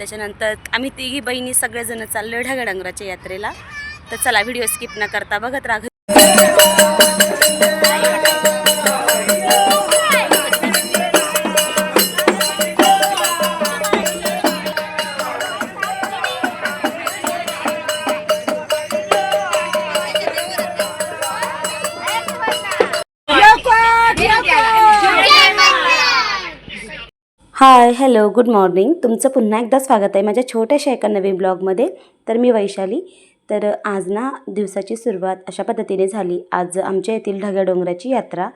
त्याच्यानंतर आम्ही तिघी बहिणी सगळेजण चाललो ढगा डोंगराच्या यात्रेला. तर चला व्हिडिओ स्किप न करता बघत राघ हाय हॅलो गुड मॉर्निंग तुमचं पुन्हा एकदा स्वागत आहे माझ्या छोट्याशा एका नवीन ब्लॉगमध्ये. तर मी वैशाली. तर आज ना दिवसाची सुरुवात अशा पद्धतीने झाली. आज आमच्या येथील ढगा डोंगराची यात्रा.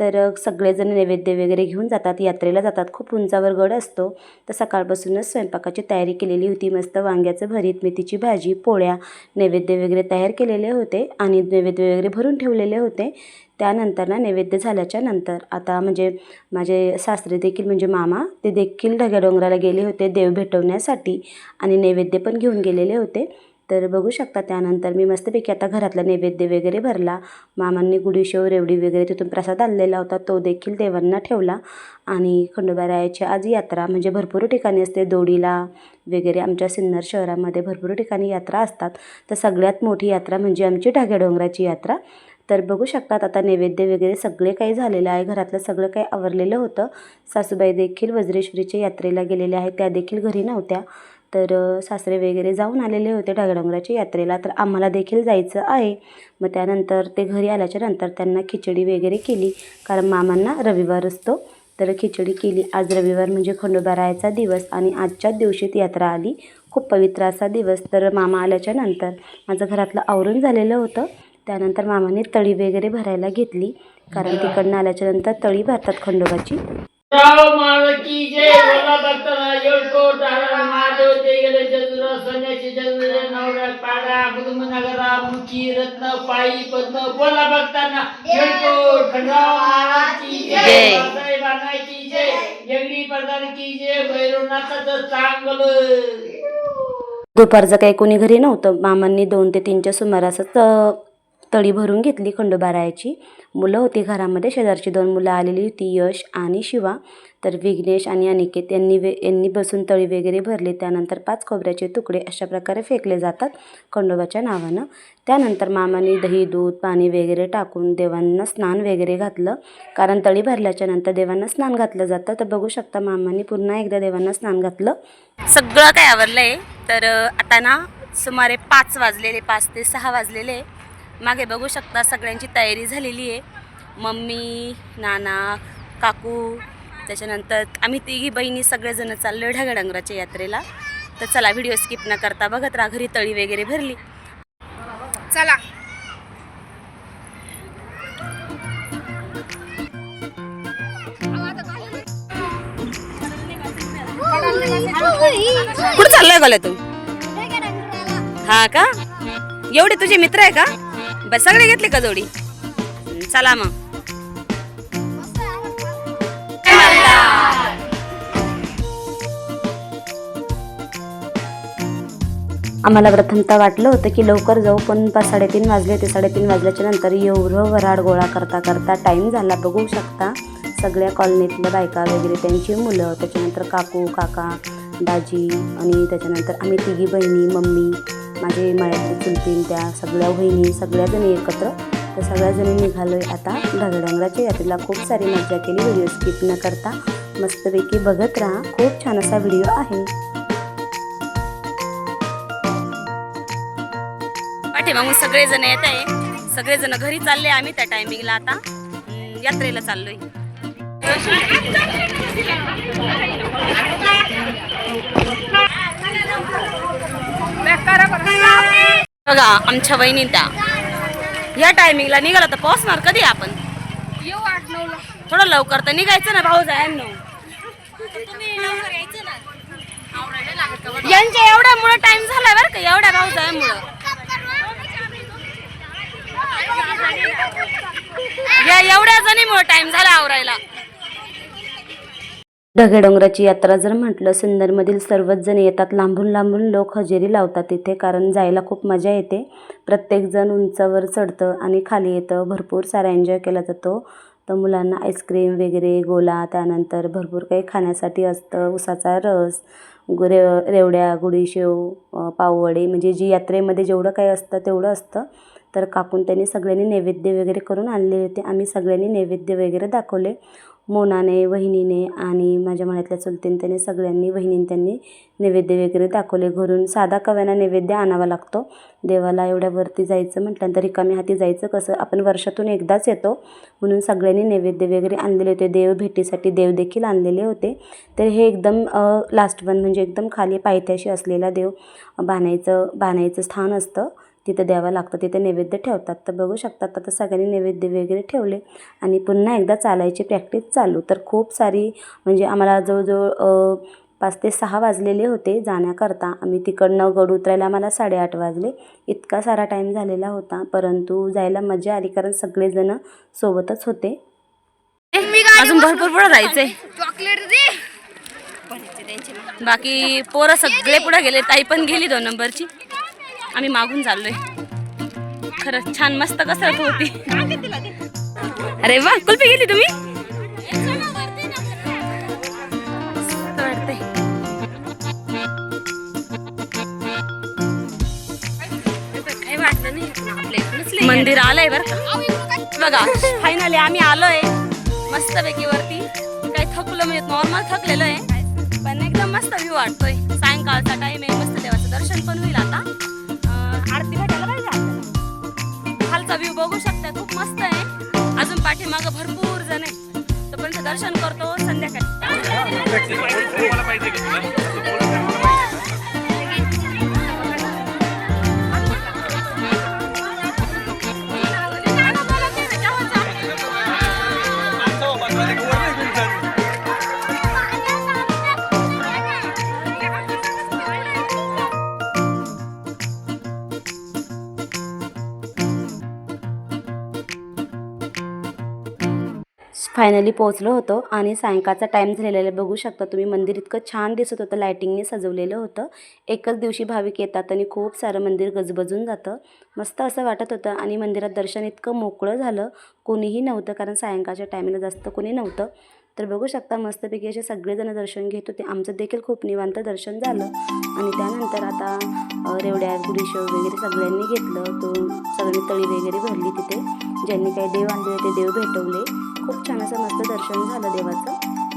तर सगळेजण नैवेद्य वगैरे घेऊन जातात यात्रेला जातात. खूप उंचावर गड असतो. तर सकाळपासूनच स्वयंपाकाची तयारी केलेली होती. मस्त वांग्याचं भरीत मेथीची भाजी पोळ्या नैवेद्य वगैरे तयार केलेले होते आणि नैवेद्य वगैरे भरून ठेवलेले होते. त्यानंतर ना नैवेद्य झाल्याच्यानंतर आता म्हणजे माझे सासरे देखील म्हणजे मामा ते देखील ढग्या डोंगराला गेले होते देव भेटवण्यासाठी आणि नैवेद्य पण घेऊन गेलेले होते. तर बघू शकता त्यानंतर मी मस्तपैकी आता घरातला नैवेद्य वगैरे भरला. मामांनी गुडीशेव रेवडी वगैरे तिथून प्रसाद आणलेला होता. तो देखील देवांना ठेवला. आणि खंडोबारायाची आज यात्रा म्हणजे भरपूर ठिकाणी असते. दोडीला वगैरे आमच्या सिन्नर शहरामध्ये भरपूर ठिकाणी यात्रा असतात. तर सगळ्यात मोठी यात्रा म्हणजे आमची ढाग्या डोंगराची यात्रा. तर बघू शकतात आता नैवेद्य वगैरे सगळे काही झालेलं आहे. घरातलं सगळं काही आवरलेलं होतं. सासूबाई देखील वज्रेश्वरीच्या यात्रेला गेलेल्या आहेत. त्या देखील घरी नव्हत्या. तर सासरे वगैरे जाऊन आलेले होते ढगाडोंगराच्या यात्रेला. तर आम्हाला देखील जायचं आहे. मग त्यानंतर ते घरी आल्याच्यानंतर त्यांना खिचडी वगैरे केली. कारण मामांना रविवार असतो. तर खिचडी केली. आज रविवार म्हणजे खंडोबारायाचा दिवस आणि आजच्याच दिवशी यात्रा आली. खूप पवित्र असा दिवस. तर मामा आल्याच्यानंतर माझं घरातलं आवरून झालेलं होतं. त्यानंतर मामाने तळी वगैरे भरायला घेतली. कारण तिकडनं आल्याच्यानंतर तळी भरतात खंडोबाची. जय बोला भक्ताला महादेव ते गेले चंद्र सोन्याचे चंद्र नवरा पाडा गुरुम नगरा मुखी रत्न पायी पद्म बोला भक्तांना येळको खंडराव महाराज की जय. की जगडी प्रधान की जय भैरवनाथाचं चांगलं दुपारचं काही कोणी घरी नव्हतं मामांनी दोन ते तीनच्या सुमारासच तळी भरून घेतली खंडोबारायाची. मुलं होती घरामध्ये. शेजारची दोन मुलं आलेली होती यश आणि शिवा. तर विघ्नेश आणि अनिकेत यांनी वे यांनी बसून तळी वगैरे भरली. त्यानंतर पाच खोबऱ्याचे तुकडे अशा प्रकारे फेकले जातात खंडोबाच्या नावानं. त्यानंतर मामाने दही दूध पाणी वगैरे टाकून देवांना स्नान वगैरे घातलं. कारण तळी भरल्याच्या नंतर देवांना स्नान घातलं जातं. तर बघू शकता मामाने पुन्हा एकदा देवांना स्नान घातलं. सगळं काय आवरलं आहे तर आता ना सुमारे पाच वाजलेले पाच ते सहा वाजलेले. मागे बघू शकता सगळ्यांची तयारी झालेली आहे. मम्मी नाना काकू त्याच्यानंतर आम्ही तिघी बहिणी सगळेजण चाललो ढगा डोंगराच्या यात्रेला. तर चला व्हिडिओ स्किप न करता बघत राहा घरी तळी वगैरे भरली. चला. कुठं चाललोय गोल्या तू? हा का? एवढे तुझे मित्र आहे का? बस सगळे घेतले का जोडी? चला मग. आम्हाला प्रथमतः वाटलं होतं की लवकर जाऊ पण पाच साडेतीन वाजले. होते साडेतीन वाजल्याच्या नंतर एवढं वराड गोळा करता करता टाईम झाला. बघू शकता सगळ्या कॉलनीतल्या बायका वगैरे त्यांची मुलं त्याच्यानंतर काकू काका दाजी आणि त्याच्यानंतर आम्ही तिघी बहिणी मम्मी माझे मळ्याचे चुलतीन त्या सगळ्या वहिनी सगळ्याजणी एकत्र. तर सगळ्याजणी निघालो आहे आता ढगडंगराच्या यात्रेला. खूप सारी मजा केली व्हिडिओ स्किप न करता. मस्तपैकी बघत राहा. खूप छान असा व्हिडिओ आहे. मग सगळेजण येत आहे. सगळेजण घरी चालले आम्ही त्या टायमिंगला आता. यात्रेला चाललोय. बघा आमच्या वहिनी त्या या टायमिंगला निघाला तर पोहोचणार कधी आपण? येऊ आठ नऊ थोडं लवकर तर निघायचं ना भाऊ जाय यांच्या एवढ्यामुळं टाइम झाला बरं का एवढ्या भाऊ जायमुळं या एवढ्या जणीमुळे टाइम झाला आवरायला. ढगेडोंगराची यात्रा जर म्हटलं सिन्नरमधील सर्वच जण येतात. लांबून लांबून लोक हजेरी लावतात तिथे कारण जायला खूप मजा येते. प्रत्येकजण उंचावर चढतं आणि खाली येतं. भरपूर सारा एन्जॉय केला जातो. तर मुलांना आईस्क्रीम वगैरे गोला त्यानंतर भरपूर काही खाण्यासाठी असतं. उसाचा रस गु रे रेवड्या गुडीशेव पाववडे म्हणजे जी यात्रेमध्ये जेवढं काही असतं तेवढं असतं. तर काकून त्यांनी सगळ्यांनी नैवेद्य वगैरे करून आणले होते. आम्ही सगळ्यांनी नैवेद्य वगैरे दाखवले. मोनाने वहिनीने आणि माझ्या मनातल्या चुलतीने त्याने सगळ्यांनी वहिनीने त्यांनी नैवेद्य वगैरे दाखवले. घरून साधा कव्याना नैवेद्य आणावा लागतो. देवाला एवढ्या वरती जायचं म्हटल्यानंतर रिकामी हाती जायचं कसं? आपण वर्षातून एकदाच येतो. म्हणून सगळ्यांनी नैवेद्य वगैरे आणलेले होते. देव भेटीसाठी देव देखील आणलेले होते. तर हे एकदम लास्ट वन म्हणजे एकदम खाली पायथ्याशी असलेला देव बांधायचं बांधायचं स्थान असतं. तिथं द्यावं लागतं तिथे नैवेद्य ठेवतात. तर बघू शकतात आता सगळ्यांनी नैवेद्य वगैरे ठेवले आणि पुन्हा एकदा चालायची प्रॅक्टिस चालू. तर खूप सारी म्हणजे आम्हाला जवळजवळ पाच ते सहा वाजलेले होते जाण्याकरता. आम्ही तिकडनं गड उतरायला आम्हाला साडेआठ वाजले. इतका सारा टाईम झालेला होता परंतु जायला मजा आली कारण सगळेजण सोबतच होते. अजून भरपूर पुढे जायचंय. बाकी पोरं सगळे पुढे गेले ताई पण गेली दोन नंबरची. आम्ही मागून चाललोय. खरंच छान मस्त कसरत होती अरे वा कुल्फी गेली तुम्ही? मंदिर आलंय बर बघा फायनली आम्ही आलोय. मस्त पैकी वरती. काही थकलो म्हणजे नॉर्मल थकलेलो आहे. पण एकदम मस्त व्ह्यू वाटतोय. सायंकाळचा टाइम आहे मस्त देवाचं दर्शन पण होईल. व्ह्यू बघू शकता खूप मस्त आहे. अजून पाठीमागं भरपूर जण आहे तोपर्यंत दर्शन करतो संध्याकाळी. फायनली पोहोचलो होतो आणि सायंकाळचा टाईम झालेला आहे. बघू शकता तुम्ही मंदिर इतकं छान दिसत होतं लायटिंगने सजवलेलं होतं. एकच दिवशी भाविक येतात आणि खूप सारं मंदिर गजबजून जातं. मस्त असं वाटत होतं आणि मंदिरात दर्शन इतकं मोकळं झालं. कोणीही नव्हतं कारण सायंकाळच्या टाईमला जास्त कोणी नव्हतं. तर बघू शकता मस्तपैकी असे सगळेजण दर्शन घेत होते. आमचं देखील खूप निवांत दर्शन झालं. आणि त्यानंतर आता रेवड्या गुडीशेव वगैरे सगळ्यांनी घेतलं. तो सगळ्यांनी तळी वगैरे भरली तिथे. ज्यांनी काही देव आणले ते देव भेटवले. खूप छान असं मस्त दर्शन झालं देवाचं.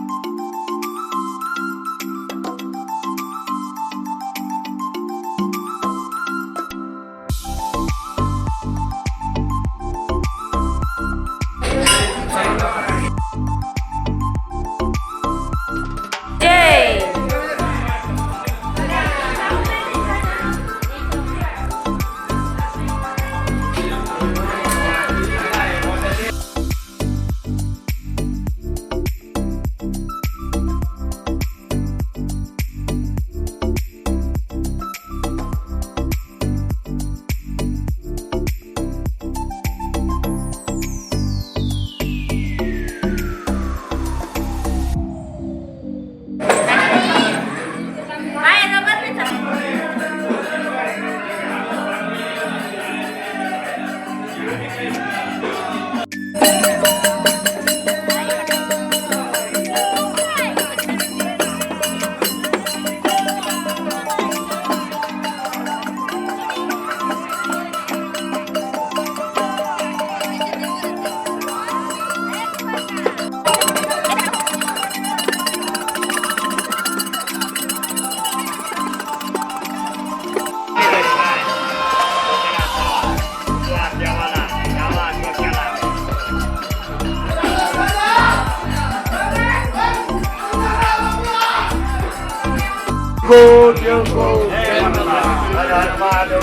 जय कोण जय मल्हार महादेव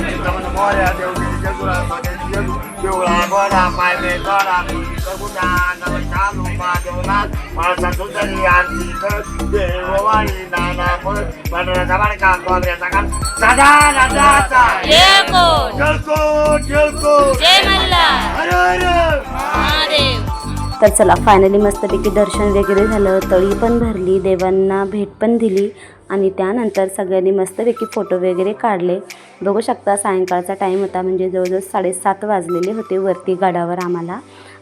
तर चला फायनली मस्तपैकी दर्शन वगैरे झालं. तळी पण भरली देवांना भेट पण दिली. आणि त्यानंतर सगळ्यांनी मस्तपैकी फोटो वगैरे काढले. बघू शकता सायंकाळचा टाईम होता म्हणजे जवळजवळ साडेसात वाजलेले होते वरती गडावर आम्हाला.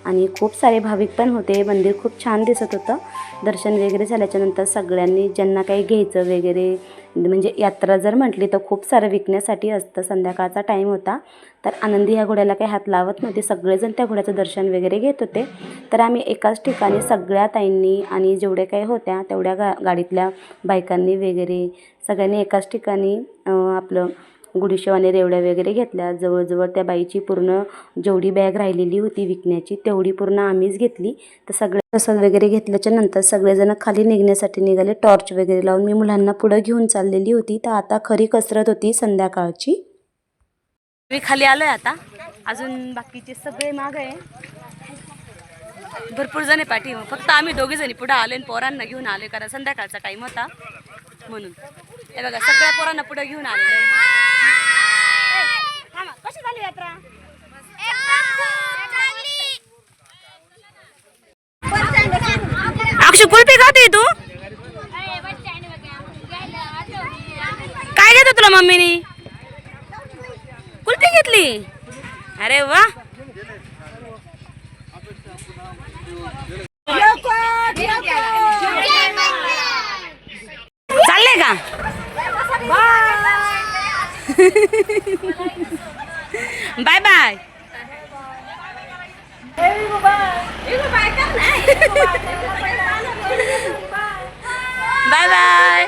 आणि खूप सारे भाविक पण होते. मंदिर खूप छान दिसत होतं. दर्शन वगैरे झाल्याच्यानंतर सगळ्यांनी ज्यांना काही घ्यायचं वगैरे म्हणजे यात्रा जर म्हटली तर खूप सारं विकण्यासाठी असतं. संध्याकाळचा टाईम होता. तर आनंदी ह्या घोड्याला काही हात लावत नव्हते. सगळेजण त्या घोड्याचं दर्शन वगैरे घेत होते. तर आम्ही एकाच ठिकाणी सगळ्या ताईंनी आणि जेवढे काही होत्या तेवढ्या गा गाडीतल्या बायकांनी वगैरे सगळ्यांनी एकाच ठिकाणी आपलं गुढीशेवाने रेवड्या वगैरे घेतल्या. जवळजवळ त्या बाईची पूर्ण जेवढी बॅग राहिलेली होती विकण्याची तेवढी पूर्ण आम्हीच घेतली. तर सगळे प्रसाद वगैरे घेतल्याच्या नंतर सगळेजण खाली निघण्यासाठी निघाले. टॉर्च वगैरे लावून मी मुलांना पुढं घेऊन चाललेली होती. तर आता खरी कसरत होती संध्याकाळची. मी खाली आलोय आता. अजून बाकीचे सगळे माग आहे. भरपूर जण आहे पाठी. फक्त आम्ही दोघे जणी पुढे आले पोरांना घेऊन आले कारण संध्याकाळचा टाइम होता म्हणून. हे बघा सगळ्या पोरांना पुढे घेऊन आले कशी झाली यात्रा अक्षय कुल्फी खाते तू? काय घेतो तुला मम्मीनी? कुल्फी घेतली? अरे वा. चालले का? बाय. Bye bye. बाय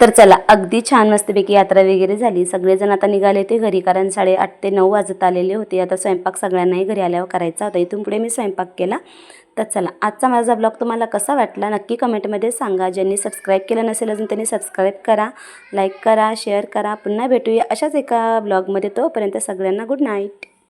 तर चला अगदी छान मस्तपैकी यात्रा वगैरे झाली. सगळेजण आता निघाले ते घरी कारण साडेआठ ते नऊ वाजत आलेले होते. आता स्वयंपाक सगळ्यांनाही घरी आल्यावर करायचा होता. इथून पुढे मी स्वयंपाक केला. तर चला आजचा माझा ब्लॉग तुम्हाला कसा वाटला नक्की कमेंटमध्ये सांगा. ज्यांनी सबस्क्राईब केलं नसेल अजून त्यांनी सबस्क्राईब करा लाईक करा शेअर करा. पुन्हा भेटूया अशाच एका ब्लॉगमध्ये. तोपर्यंत सगळ्यांना गुड नाईट